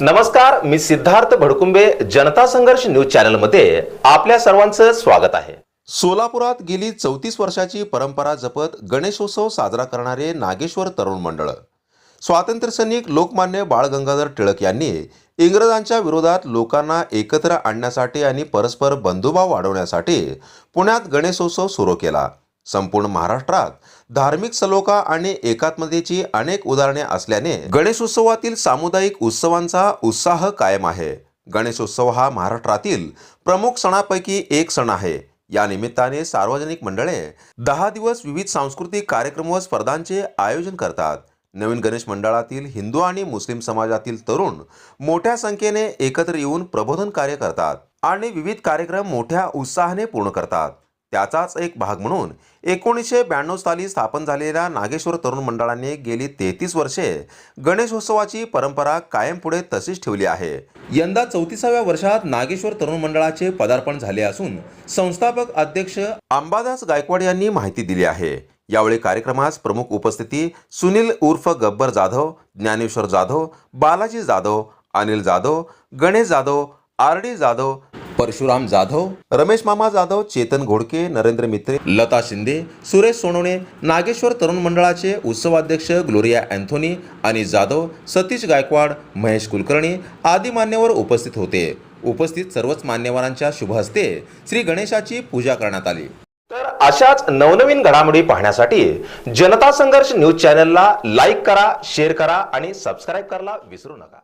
नमस्कार मी सिद्धार्थ भडकुंबे जनता संघर्ष न्यूज चॅनलमध्ये आपल्या सर्वांचं स्वागत आहे. सोलापुरात गेली चौतीस वर्षाची परंपरा जपत गणेशोत्सव साजरा करणारे नागेश्वर तरुण मंडळ. स्वातंत्र्यसैनिक लोकमान्य बाळ गंगाधर टिळक यांनी इंग्रजांच्या विरोधात लोकांना एकत्र आणण्यासाठी आणि परस्पर बंधुभाव वाढवण्यासाठी पुण्यात गणेशोत्सव सुरू केला. संपूर्ण महाराष्ट्रात धार्मिक सलोखा आणि एकात्मतेची अनेक उदाहरणे असल्याने गणेशोत्सवातील सामुदायिक उत्सवांचा उत्साह कायम आहे. गणेशोत्सव हा महाराष्ट्रातील प्रमुख सणापैकी एक सण आहे. या निमित्ताने सार्वजनिक मंडळे दहा दिवस विविध सांस्कृतिक कार्यक्रम व स्पर्धांचे आयोजन करतात. नवीन गणेश मंडळातील हिंदू आणि मुस्लिम समाजातील तरुण मोठ्या संख्येने एकत्र येऊन प्रबोधन कार्य करतात आणि विविध कार्यक्रम मोठ्या उत्साहाने पूर्ण करतात. त्याचाच एक भाग म्हणून एकोणीसशे ब्याण्णव साली स्थापन झालेल्या नागेश्वर तरुण मंडळाने गेली तेहतीस वर्षे गणेशोत्सवाची परंपरा कायम पुढे तशीच ठेवली आहे. यंदा चौतीसाव्या वर्षात नागेश्वर तरुण मंडळाचे पदार्पण झाले असून संस्थापक अध्यक्ष अंबादास गायकवाड यांनी माहिती दिली आहे. यावेळी कार्यक्रमास प्रमुख उपस्थिती सुनील उर्फ गब्बर जाधव ज्ञानेश्वर जाधव बालाजी जाधव अनिल जाधव गणेश जाधव आर डी जाधव परशुराम जाधव रमेश मामा जाधव चेतन घोडके नरेंद्र मित्रे लता शिंदे सुरेश सोनवणे नागेश्वर तरुण मंडळाचे उत्सवाध्यक्ष ग्लोरिया अँथोनी आणि जाधव सतीश गायकवाड महेश कुलकर्णी आदी मान्यवर उपस्थित होते. उपस्थित सर्वच मान्यवरांच्या शुभ हस्ते श्री गणेशाची पूजा करण्यात आली. तर अशाच नवनवीन घडामोडी पाहण्यासाठी जनता संघर्ष न्यूज चॅनलला लाईक करा शेअर करा आणि सबस्क्राईब करायला विसरू नका.